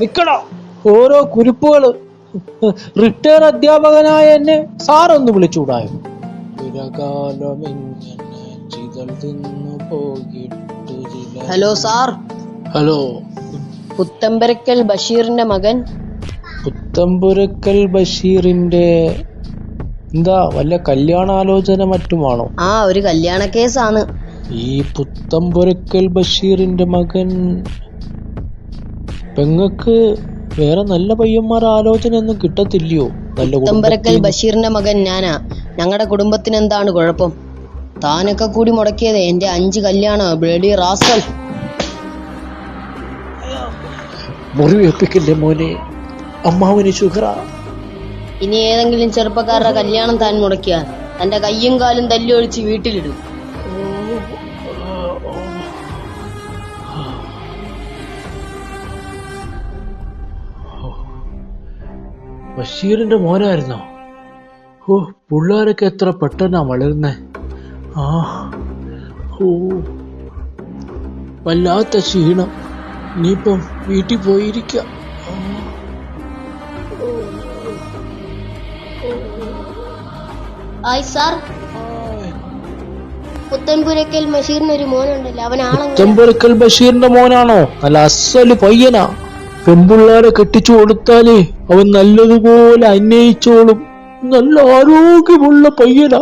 നിക്കടാ. ഓരോ കുരുപ്പുകൾ റിട്ടയർ അധ്യാപകനായ എന്നെ സാറൊന്ന് വിളിച്ചുകൂടായോ ഹലോ സാർ. ഹലോ. പുത്തമ്പരക്കൽ ബഷീറിന്റെ മകൻ. പുത്തമ്പുരക്കൽ ബഷീറിന്റെ എന്താ വല്ല കല്യാണാലോചന മറ്റുമാണോ? ആ ഒരു കല്യാണ കേസാണ്. ഈ പുത്തമ്പുരക്കൽ ബഷീറിന്റെ മകൻ പെങ്ങക്ക് വേറെ നല്ല പയ്യന്മാർ ആലോചന ഒന്നും കിട്ടത്തില്ലയോ? നല്ല ബഷീറിന്റെ മകൻ ഞാനാ. ഞങ്ങളുടെ കുടുംബത്തിന് എന്താണ് കുഴപ്പം? താനൊക്കെ കൂടി മുടക്കിയത് എന്റെ അഞ്ച് കല്യാണ. Bloody Ras al. മുറിവേൽപ്പിക്കില്ലേ മോനെ? അമ്മാവിന് ഷുഗറാ. ഇനി ഏതെങ്കിലും ചെറുപ്പക്കാരുടെ കല്യാണം താൻ മുടക്കിയാൽ തന്റെ കയ്യും കാലും തല്ലി ഒഴിച്ച് വീട്ടിലിടും. ബഷീറിന്റെ മോനായിരുന്നോ? ഓ പിള്ളേരൊക്കെ എത്ര പെട്ടെന്നാ വളരുന്നേ. ആ ഓ വല്ലാത്ത ക്ഷീണം. ഇനിയിപ്പം വീട്ടിൽ പോയിരിക്ക. Hi sir. പുത്തൻപുരക്കൽ ബഷീറിന് ഒരു മോനുണ്ടല്ലോ. അവൻ ചെമ്പൊരുക്കൽ ബഷീറിന്റെ മോനാണോ? നല്ല അസൽ പയ്യനാ. പെൺപിള്ളേരെ കെട്ടിച്ചു കൊടുത്താലേ അവൻ നല്ലതുപോലെ അന്വയിച്ചോളും നല്ല ആരോഗ്യമുള്ള പയ്യനാ.